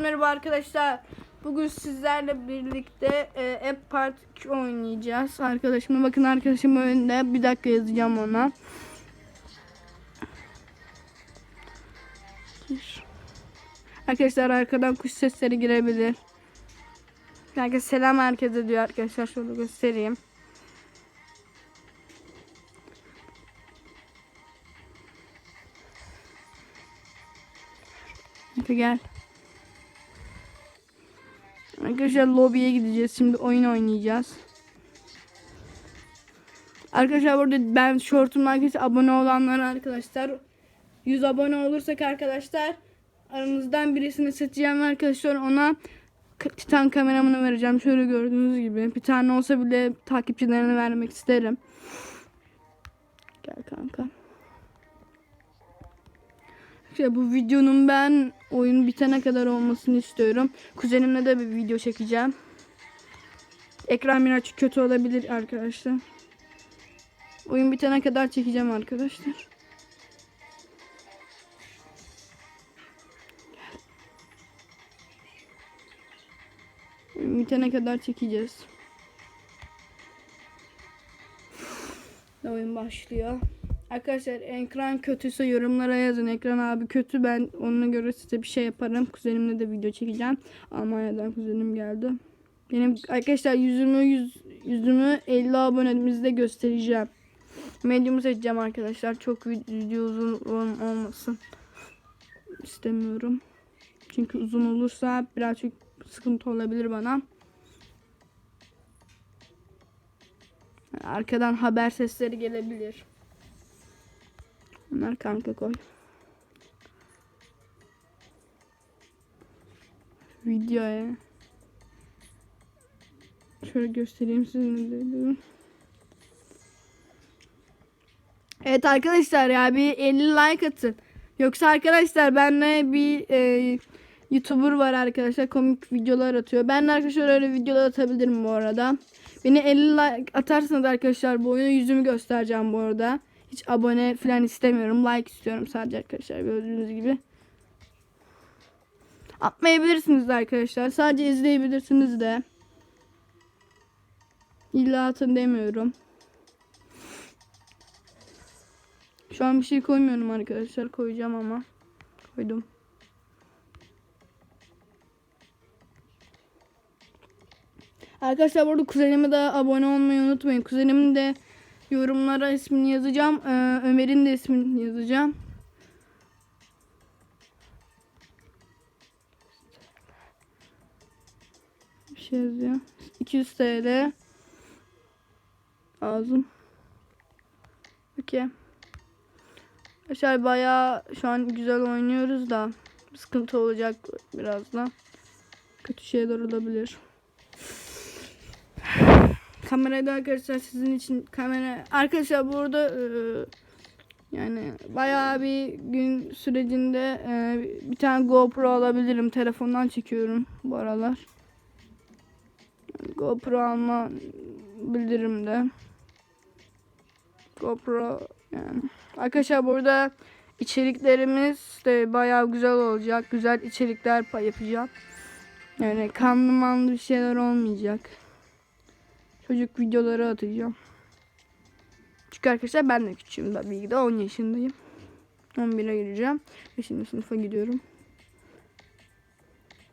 Merhaba arkadaşlar. Bugün sizlerle birlikte e, App Part 2 oynayacağız. Arkadaşıma bakın arkadaşım önünde. Bir dakika yazacağım ona. Arkadaşlar arkadan kuş sesleri girebilir. Herkes selam herkese diyor arkadaşlar. Şöyle göstereyim. Hadi gel. Arkadaşlar lobiye gideceğiz. Şimdi oyun oynayacağız. Arkadaşlar burada ben shortum herkese abone olanlara arkadaşlar 100 abone olursak arkadaşlar aranızdan birisini seçeceğim arkadaşlar ona Titan kameramını vereceğim. Şöyle gördüğünüz gibi. Bir tane olsa bile takipçilerine vermek isterim. Gel kanka. İşte bu videonun ben oyun bitene kadar olmasını istiyorum. Kuzenimle de bir video çekeceğim. Ekran birazcık kötü olabilir arkadaşlar. Oyun bitene kadar çekeceğim arkadaşlar. Bitene kadar çekeceğiz. Oyun başlıyor. Arkadaşlar ekran kötüyse yorumlara yazın. Ekran abi kötü ben ona göre size bir şey yaparım. Kuzenimle de video çekeceğim. Almanya'dan kuzenim geldi. Benim arkadaşlar yüzümü yüz, yüzümü 50 abonemizde göstereceğim. Medyumu seçeceğim arkadaşlar. Çok video uzun olmasın. istemiyorum. Çünkü uzun olursa birazcık sıkıntı olabilir bana. Arkadan haber sesleri gelebilir. Bunlar kanka koy. Videoya. Şöyle göstereyim sizinle. Evet arkadaşlar ya bir 50 like atın. Yoksa arkadaşlar benle bir e, YouTuber var arkadaşlar komik videolar atıyor. Ben de arkadaşlar öyle videolar atabilirim bu arada. Beni 50 like atarsanız arkadaşlar bu oyunu yüzümü göstereceğim bu arada. Hiç abone falan istemiyorum. Like istiyorum sadece arkadaşlar gördüğünüz gibi. Atmayabilirsiniz de arkadaşlar. Sadece izleyebilirsiniz de. İlla atın demiyorum. Şu an bir şey koymuyorum arkadaşlar. Koyacağım ama. Koydum. Arkadaşlar burada kuzenime de abone olmayı unutmayın. Kuzenimin de yorumlara ismini yazacağım. Ee, Ömer'in de ismini yazacağım. Bir şey yazıyor. 200 TL. Ağzım. Okey. Arkadaşlar bayağı şu an güzel oynuyoruz da sıkıntı olacak birazdan. Kötü şeyler olabilir. Kamerayı da arkadaşlar sizin için kamera arkadaşlar burada e, yani bayağı bir gün sürecinde e, bir tane GoPro alabilirim. Telefondan çekiyorum bu aralar. GoPro alma bilirim de. GoPro yani. Arkadaşlar burada içeriklerimiz de bayağı güzel olacak. Güzel içerikler pa- yapacağım. Yani kanlı manlı bir şeyler olmayacak. Çocuk videoları atacağım. Çünkü arkadaşlar ben de küçüğüm tabii ki de 10 yaşındayım. 11'e gireceğim. 5. sınıfa gidiyorum.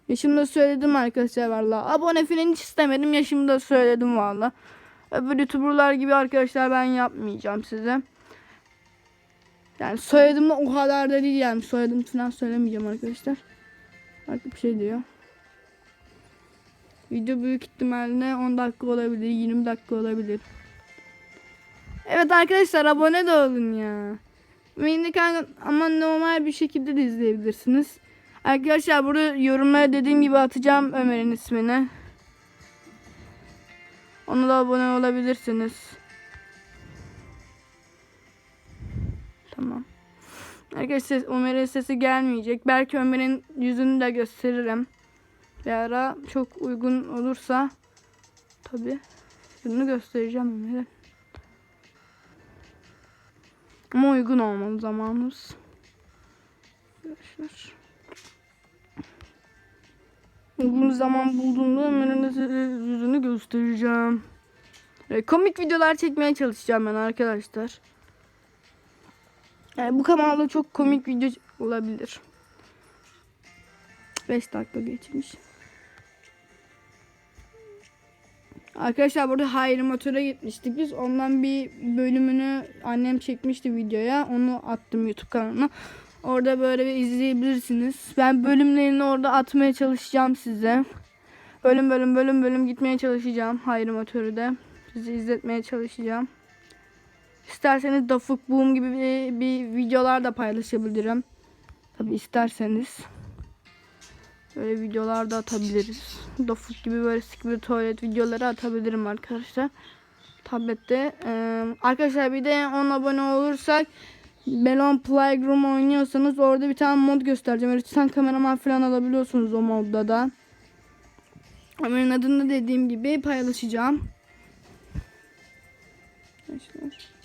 Yaşımda söyledim arkadaşlar valla. Abone falan hiç istemedim. Yaşımda söyledim valla. Öbür youtuberlar gibi arkadaşlar ben yapmayacağım size. Yani soyadım da o kadar da değil yani. Soyadım falan söylemeyeceğim arkadaşlar. Farklı bir şey diyor. Video büyük ihtimalle 10 dakika olabilir, 20 dakika olabilir. Evet arkadaşlar abone de olun ya. Beni ama normal bir şekilde de izleyebilirsiniz. Arkadaşlar burada yorumlara dediğim gibi atacağım Ömer'in ismini. Ona da abone olabilirsiniz. Tamam. Arkadaşlar Ömer'in sesi gelmeyecek. Belki Ömer'in yüzünü de gösteririm. Bir ara çok uygun olursa tabi bunu göstereceğim Ömer'e. Ama uygun olmalı zamanımız. Arkadaşlar. Uzun zaman bulduğumda Ömer'in yüzünü göstereceğim. E, komik videolar çekmeye çalışacağım ben arkadaşlar. Yani bu kanalda çok komik video olabilir. 5 dakika geçmiş. Arkadaşlar burada Hayri Motor'a gitmiştik biz. Ondan bir bölümünü annem çekmişti videoya. Onu attım YouTube kanalına. Orada böyle bir izleyebilirsiniz. Ben bölümlerini orada atmaya çalışacağım size. Bölüm bölüm bölüm bölüm gitmeye çalışacağım. Hayri Motor'u da. Sizi izletmeye çalışacağım. İsterseniz Dafuk Boom gibi bir, bir videolar da paylaşabilirim. Tabi isterseniz. Böyle videolar da atabiliriz. Dofuk gibi böyle sikbir tuvalet videoları atabilirim arkadaşlar. Tablette. Ee, arkadaşlar bir de 10 abone olursak Melon Playroom oynuyorsanız orada bir tane mod göstereceğim. Sen kameraman falan alabiliyorsunuz o modda da. Ömer'in adını dediğim gibi paylaşacağım. Arkadaşlar.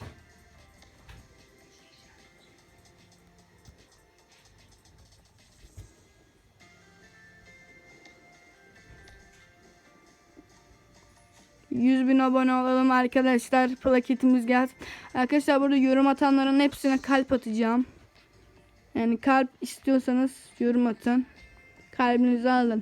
Yüz bin abone olalım arkadaşlar. Plaketimiz gelsin. Arkadaşlar burada yorum atanların hepsine kalp atacağım. Yani kalp istiyorsanız yorum atın. Kalbinizi alın.